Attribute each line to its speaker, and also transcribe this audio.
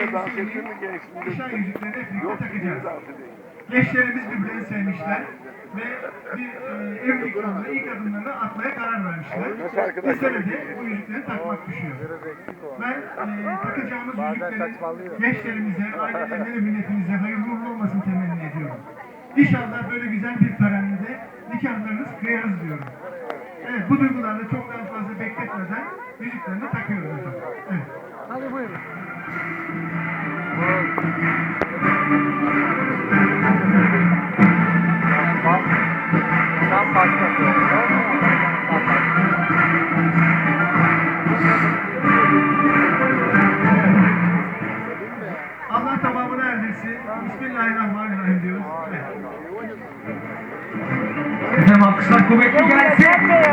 Speaker 1: Benimle dans ettin mi gençliğinde? Yok,
Speaker 2: takacağız.
Speaker 1: dans edeyim.
Speaker 2: Gençlerimiz birbirlerini sevmişler ve bir e, evlilik yolunda ilk adımlarını atmaya karar vermişler.
Speaker 1: Nasıl arkadaşlar?
Speaker 2: Bizlere de bu yüzükleri takmak düşüyor. Ben e, takacağımız yüzüklerin gençlerimize, ailelerine ve milletimize hayırlı uğurlu olmasını temenni ediyorum. İnşallah böyle güzel bir töreninde nikahlarınız kıyarız diyorum. Evet, bu duygularla çok daha fazla bekletmeden yüzüklerini takıyoruz Allah tamamını erdirsin. Bismillahirrahmanirrahim diyoruz. Evet.
Speaker 3: Efendim alkışlar kuvvetli geldi.